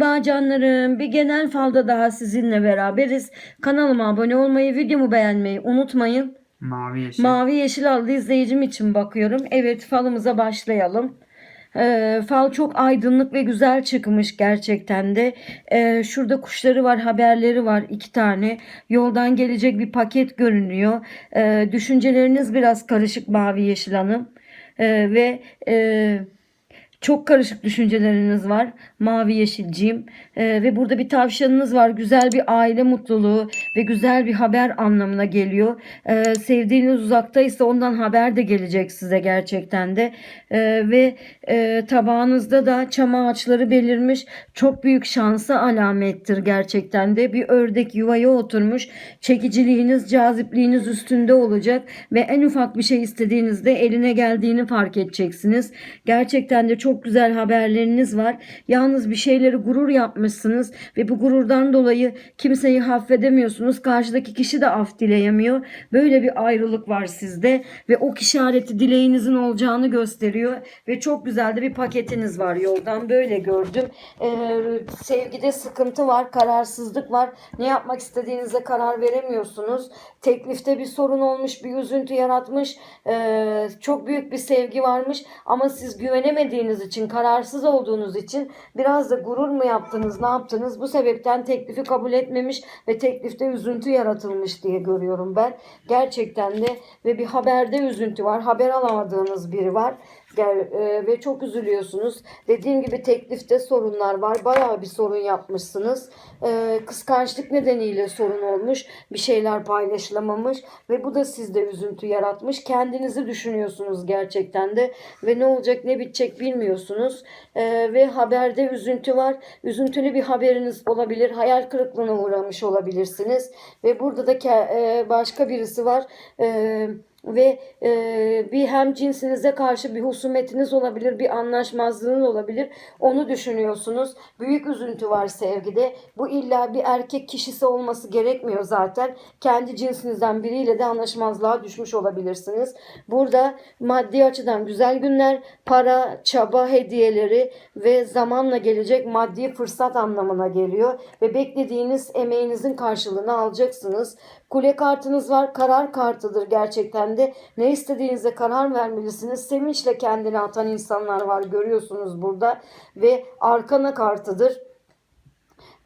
Merhaba canlarım. Bir genel falda daha sizinle beraberiz. Kanalıma abone olmayı, videomu beğenmeyi unutmayın. Mavi yeşil. Mavi yeşil adlı izleyicim için bakıyorum. Evet falımıza başlayalım. Ee, fal çok aydınlık ve güzel çıkmış gerçekten de. Ee, şurada kuşları var, haberleri var iki tane. Yoldan gelecek bir paket görünüyor. Ee, düşünceleriniz biraz karışık Mavi Yeşil Hanım. Ee, ve e, çok karışık düşünceleriniz var. Mavi yeşilciğim. Ee, ve burada bir tavşanınız var. Güzel bir aile mutluluğu ve güzel bir haber anlamına geliyor. Ee, sevdiğiniz uzaktaysa ondan haber de gelecek size gerçekten de. Ee, ve e, tabağınızda da çam ağaçları belirmiş. Çok büyük şansa alamettir gerçekten de. Bir ördek yuvaya oturmuş. Çekiciliğiniz, cazipliğiniz üstünde olacak ve en ufak bir şey istediğinizde eline geldiğini fark edeceksiniz. Gerçekten de çok güzel haberleriniz var. Yalnız bir şeyleri gurur yapmışsınız ve bu gururdan dolayı kimseyi affedemiyorsunuz. Karşıdaki kişi de af dileyemiyor. Böyle bir ayrılık var sizde ve o işareti dileğinizin olacağını gösteriyor ve çok güzel de bir paketiniz var yoldan böyle gördüm. Ee, sevgide sıkıntı var, kararsızlık var. Ne yapmak istediğinize karar veremiyorsunuz. Teklifte bir sorun olmuş, bir üzüntü yaratmış. Ee, çok büyük bir sevgi varmış ama siz güvenemediğiniz için, kararsız olduğunuz için biraz da gurur mu yaptınız, ne yaptınız? Bu sebepten teklifi kabul etmemiş ve teklifte üzüntü yaratılmış diye görüyorum ben. Gerçekten de ve bir haberde üzüntü var. Haber alamadığınız biri var. Gel, e, ve çok üzülüyorsunuz. Dediğim gibi teklifte sorunlar var. Bayağı bir sorun yapmışsınız. E, kıskançlık nedeniyle sorun olmuş. Bir şeyler paylaşılamamış ve bu da sizde üzüntü yaratmış. Kendinizi düşünüyorsunuz gerçekten de ve ne olacak ne bitecek bilmiyorsunuz. E, ve haberde üzüntü var. Üzüntülü bir haberiniz olabilir. Hayal kırıklığına uğramış olabilirsiniz. Ve burada da e, başka birisi var. E, ve e, bir hem cinsinize karşı bir husumetiniz olabilir, bir anlaşmazlığın olabilir. Onu düşünüyorsunuz. Büyük üzüntü var sevgide. Bu illa bir erkek kişisi olması gerekmiyor zaten. Kendi cinsinizden biriyle de anlaşmazlığa düşmüş olabilirsiniz. Burada maddi açıdan güzel günler, para, çaba hediyeleri ve zamanla gelecek maddi fırsat anlamına geliyor. Ve beklediğiniz emeğinizin karşılığını alacaksınız. Kule kartınız var. Karar kartıdır gerçekten de. Ne istediğinize karar vermelisiniz. Sevinçle kendini atan insanlar var. Görüyorsunuz burada. Ve arkana kartıdır.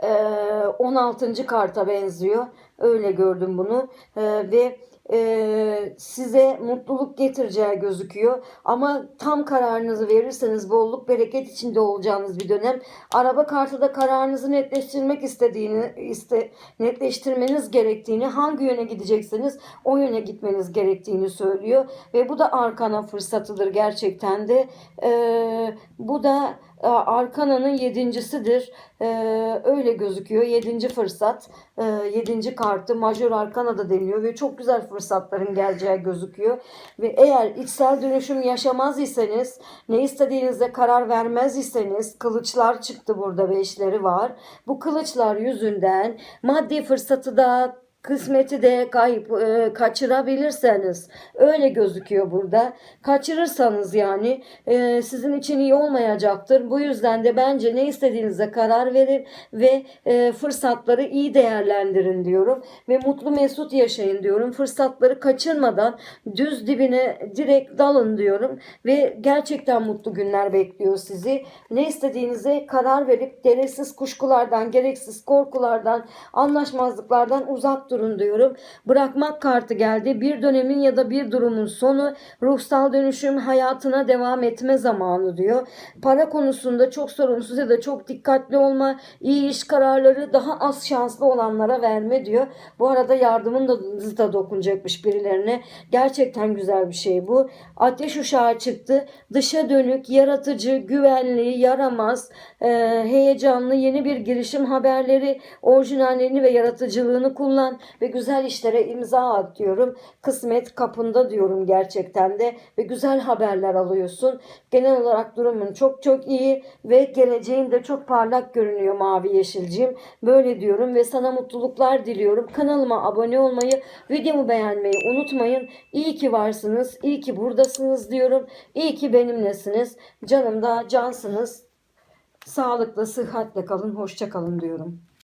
Ee, 16. karta benziyor. Öyle gördüm bunu. Ee, ve e, size mutluluk getireceği gözüküyor. Ama tam kararınızı verirseniz bolluk bereket içinde olacağınız bir dönem. Araba kartı da kararınızı netleştirmek istediğini, iste, netleştirmeniz gerektiğini, hangi yöne gidecekseniz o yöne gitmeniz gerektiğini söylüyor. Ve bu da arkana fırsatıdır gerçekten de. Ee, bu da e, Arkana'nın yedincisidir. Ee, öyle gözüküyor. Yedinci fırsat. Ee, yedinci kartı Major Arkana'da deniyor ve çok güzel fırsatların geleceği gözüküyor. Ve eğer içsel dönüşüm yaşamaz iseniz, ne istediğinize karar vermez iseniz, kılıçlar çıktı burada beşleri var. Bu kılıçlar yüzünden maddi fırsatı da kısmeti de kayıp e, kaçırabilirseniz öyle gözüküyor burada. Kaçırırsanız yani e, sizin için iyi olmayacaktır. Bu yüzden de bence ne istediğinize karar verin ve e, fırsatları iyi değerlendirin diyorum ve mutlu mesut yaşayın diyorum. Fırsatları kaçırmadan düz dibine direkt dalın diyorum ve gerçekten mutlu günler bekliyor sizi. Ne istediğinize karar verip gereksiz kuşkulardan, gereksiz korkulardan, anlaşmazlıklardan uzak durun diyorum. Bırakmak kartı geldi. Bir dönemin ya da bir durumun sonu ruhsal dönüşüm hayatına devam etme zamanı diyor. Para konusunda çok sorumsuz ya da çok dikkatli olma, iyi iş kararları daha az şanslı olanlara verme diyor. Bu arada yardımın da, da dokunacakmış birilerine. Gerçekten güzel bir şey bu. Ateş uşağı çıktı. Dışa dönük, yaratıcı, güvenli, yaramaz, e, heyecanlı yeni bir girişim haberleri, orijinalliğini ve yaratıcılığını kullan ve güzel işlere imza at diyorum. Kısmet kapında diyorum gerçekten de ve güzel haberler alıyorsun. Genel olarak durumun çok çok iyi ve geleceğin de çok parlak görünüyor mavi yeşilciğim. Böyle diyorum ve sana mutluluklar diliyorum. Kanalıma abone olmayı, videomu beğenmeyi unutmayın. İyi ki varsınız, iyi ki buradasınız diyorum. İyi ki benimlesiniz. Canım da cansınız. Sağlıkla, sıhhatle kalın, hoşça kalın diyorum.